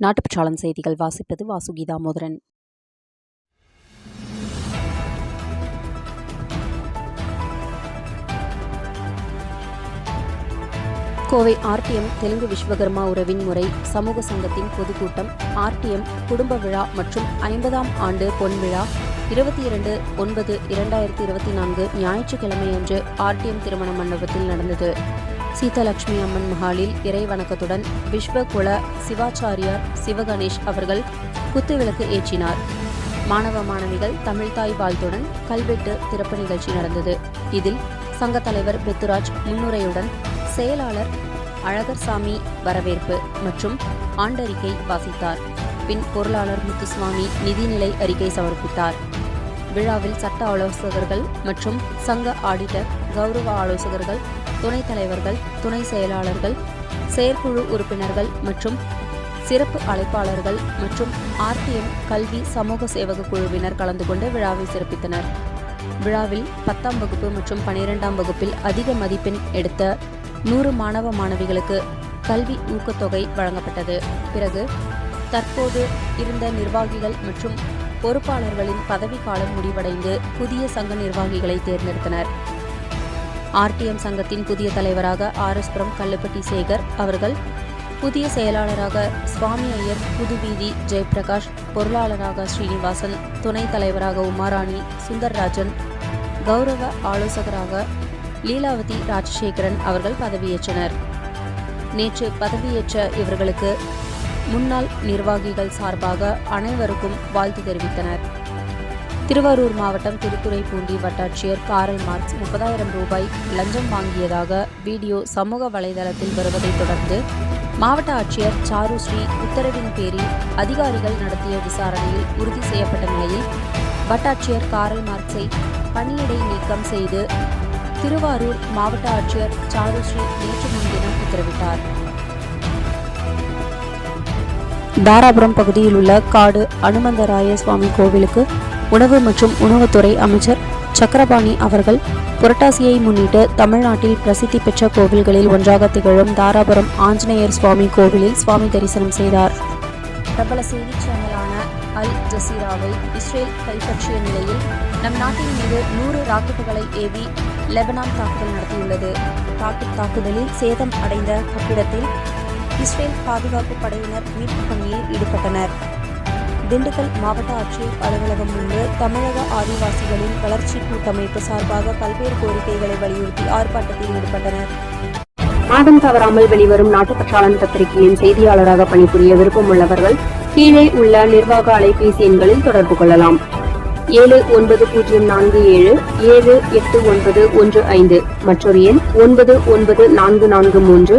நாட்டுப்பற்றாளன் செய்திகள் வாசிப்பது வாசுகி தாமோதரன் கோவை ஆர்டிஎம் தெலுங்கு விஸ்வகர்மா உறவின் முறை சமூக சங்கத்தின் பொதுக்கூட்டம் ஆர்டிஎம் குடும்ப விழா மற்றும் ஐம்பதாம் ஆண்டு பொன் விழா இருபத்தி இரண்டு ஒன்பது இரண்டாயிரத்தி இருபத்தி நான்கு ஞாயிற்றுக்கிழமையன்று ஆர்டிஎம் திருமண மண்டபத்தில் நடந்தது. சீதலட்சுமி அம்மன் மஹாலில் இறை வணக்கத்துடன் விஸ்வகுல சிவாச்சாரியார் சிவகணேஷ் அவர்கள் குத்துவிளக்கு ஏற்றினார். மாணவ மாணவிகள் தமிழ்தாய் வாழ்த்துடன் கல்வெட்டு திறப்பு நிகழ்ச்சி நடந்தது. இதில் சங்க தலைவர் பெத்துராஜ் முன்னுரையுடன் செயலாளர் அழகர்சாமி வரவேற்பு மற்றும் ஆண்டறிக்கை வாசித்தார். பின் பொருளாளர் முத்துசுவாமி நிதிநிலை அறிக்கை சமர்ப்பித்தார். விழாவில் சட்ட ஆலோசகர்கள் மற்றும் சங்க ஆடிட்டர் கௌரவ ஆலோசகர்கள் துணைத் தலைவர்கள் துணை செயலாளர்கள் செயற்குழு உறுப்பினர்கள் மற்றும் சிறப்பு அழைப்பாளர்கள் மற்றும் ஆர்டிஎம் கல்வி சமூக சேவக குழுவினர் கலந்து கொண்டு விழாவை சிறப்பித்தனர். விழாவில் பத்தாம் வகுப்பு மற்றும் பனிரெண்டாம் வகுப்பில் அதிக மதிப்பெண் எடுத்த நூறு மாணவ மாணவிகளுக்கு கல்வி ஊக்கத்தொகை வழங்கப்பட்டது. பிறகு தற்போது இருந்த நிர்வாகிகள் மற்றும் பொறுப்பாளர்களின் பதவிக்காலம் முடிவடைந்து புதிய சங்க நிர்வாகிகளை தேர்ந்தெடுத்தனர். ஆர்டிஎம் சங்கத்தின் புதிய தலைவராக ஆர்எஸ்புரம் கல்லுப்பட்டி சேகர் அவர்கள் புதிய செயலாளராக சுவாமி ஐயர் புதுவீதி ஜெயபிரகாஷ் பொருளாளராக ஸ்ரீனிவாசன் துணைத் தலைவராக உமாராணி சுந்தர்ராஜன் கௌரவ ஆலோசகராக லீலாவதி ராஜசேகரன் அவர்கள் பதவியேற்றனர். நேற்று பதவியேற்ற இவர்களுக்கு முன்னாள் நிர்வாகிகள் சார்பாக அனைவருக்கும் வாழ்த்து தெரிவித்தனர். திருவாரூர் மாவட்டம் திருத்துறைப்பூண்டி வட்டாட்சியர் காரல் மார்க்ஸ் முப்பதாயிரம் ரூபாய் லஞ்சம் வாங்கியதாக வீடியோ சமூக வலைதளத்தில் வருவதைத் தொடர்ந்து மாவட்ட ஆட்சியர் சாருஸ்ரீ உத்தரவின் பேரில் அதிகாரிகள் நடத்திய விசாரணையில் உறுதி செய்யப்பட்ட நிலையில் வட்டாட்சியர் காரல் மார்க்ஸை பணியிடை நீக்கம் செய்து திருவாரூர் மாவட்ட ஆட்சியர் சாருஸ்ரீ நேற்று முன்தினம் உத்தரவிட்டார். தாராபுரம் பகுதியில் உள்ள காடு அனுமந்தராய சுவாமி கோவிலுக்கு உணவு மற்றும் உணவுத்துறை அமைச்சர் சக்கரபாணி அவர்கள் புரட்டாசியை முன்னிட்டு தமிழ்நாட்டில் பிரசித்தி பெற்ற கோவில்களில் ஒன்றாக திகழும் தாராபுரம் ஆஞ்சநேயர் சுவாமி கோவிலில் சுவாமி தரிசனம் செய்தார். பிரபல செய்தி சேனலான அல் ஜசீராவை இஸ்ரேல் கைப்பற்றிய நிலையில் நம் நாட்டின் மீது நூறு ராக்கெட்டுகளை ஏவி லெபனான் தாக்குதல் நடத்தியுள்ளது. ராக்கெட் தாக்குதலில் சேதம் அடைந்த கட்டிடத்தில் இஸ்ரேல் பாதுகாப்பு படையினர் மீட்புப் பணியில் ஈடுபட்டனர். திண்டுக்கல் மாவட்ட ஆட்சியர் அலுவலகம் முன்பு தமிழக ஆதிவாசிகளின் வளர்ச்சி கூட்டமைப்பு சார்பாக பல்வேறு கோரிக்கைகளை வலியுறுத்தி ஆர்ப்பாட்டத்தில் ஈடுபட்டனர். மாதம் தவறாமல் வெளிவரும் நாட்டுப்பற்றாளன் பத்திரிகையின் செய்தியாளராக பணிபுரிய விருப்பமுள்ளவர்கள் கீழே உள்ள நிர்வாக அலைபேசி எண்களில் தொடர்பு கொள்ளலாம். ஏழு ஒன்பது பூஜ்ஜியம் நான்கு ஏழு ஏழு எட்டு ஒன்பது ஒன்று ஐந்து மற்றொரு எண் ஒன்பது ஒன்பது நான்கு நான்கு மூன்று